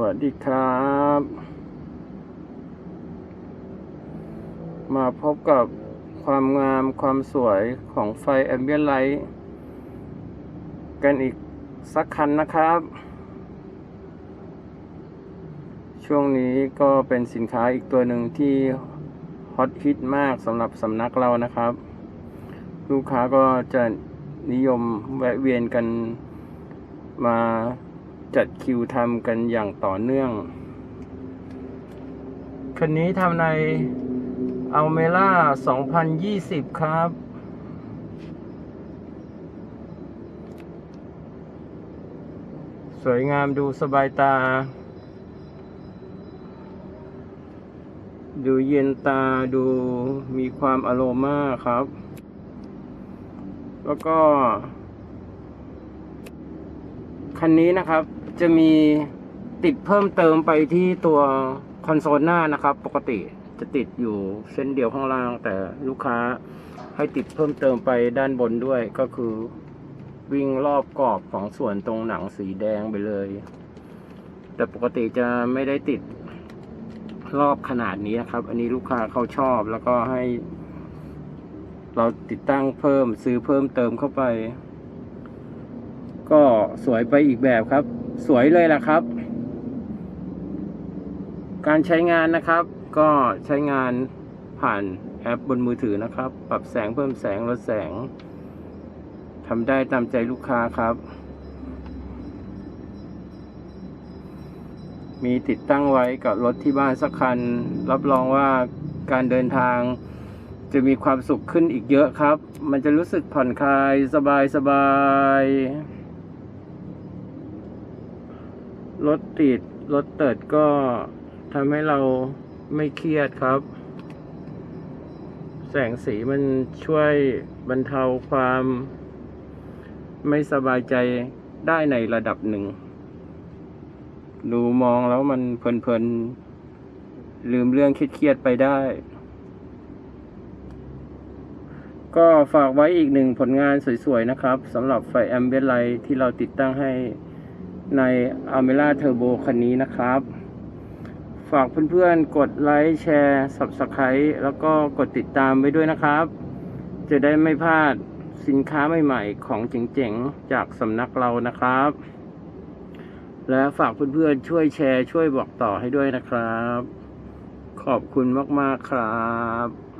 วัสดีครับ มาพบกับความงามความสวยของไฟแอมเบียนไลท์กันอีกสักคันนะครับ ช่วงนี้ก็เป็นสินค้าอีกตัวหนึ่งที่ฮอตฮิตมากสำหรับสำนักเรานะครับ ลูกค้าก็จะนิยมแวะเวียนกันมา จัดคิวทำกันอย่างต่อเนื่อง คันนี้ทำในอัลเมล่า 2020 ครับ สวยงามดูสบายตา ดูเย็นตาดูมีความอโรมาครับ แล้วก็ คันนี้นะครับ จะมีติดเพิ่มเติมไปที่ตัวคอนโซลหน้านะครับ ปกติจะติดอยู่เส้นเดียวข้างล่าง แต่ลูกค้าให้ติดเพิ่มเติมไปด้านบนด้วยก็คือวิ่งรอบกรอบของส่วนตรงหนังสีแดงไปเลย แต่ปกติจะไม่ได้ติดรอบขนาดนี้นะครับ อันนี้ลูกค้าเขาชอบแล้วก็ให้ เราติดตั้งเพิ่มซื้อเพิ่มเติมเข้าไป ก็สวยไปอีกแบบครับ สวยเลยล่ะครับ การใช้งานนะครับ ก็ใช้งานผ่านแอปบนมือถือนะครับ ปรับแสงเพิ่มแสงลดแสงทำได้ตามใจลูกค้าครับ มีติดตั้งไว้กับรถที่บ้านสักคัน รับรองว่าการเดินทางจะมีความสุขขึ้นอีกเยอะครับ มันจะรู้สึกผ่อนคลายสบายสบาย รถติด รถเติดก็ทำให้เราไม่เครียดครับ แสงสีมันช่วยบรรเทาความ ไม่สบายใจได้ในระดับหนึ่ง ดูมองแล้วมันเพลินๆ ลืมเรื่องเครียดๆไปได้ ก็ฝากไว้อีกหนึ่งผลงานสวยๆนะครับสำหรับไฟแอมเบียไลท์ที่เราติดตั้งให้ ในอ a l m e r a Turbo คันนี้นะครับ ฝากเพื่อนๆ กดไลค์แชร์ Subscribe แล้วก็กดติดตามไว้ด้วยนะครับ จะได้ไม่พลาดสินค้าใหม่ๆ ของเจ๋งๆ จากสำนักเรานะครับ และฝากเพื่อนๆ ช่วยแชร์ช่วยบอกต่อให้ด้วยนะครับ ขอบคุณมากๆครับ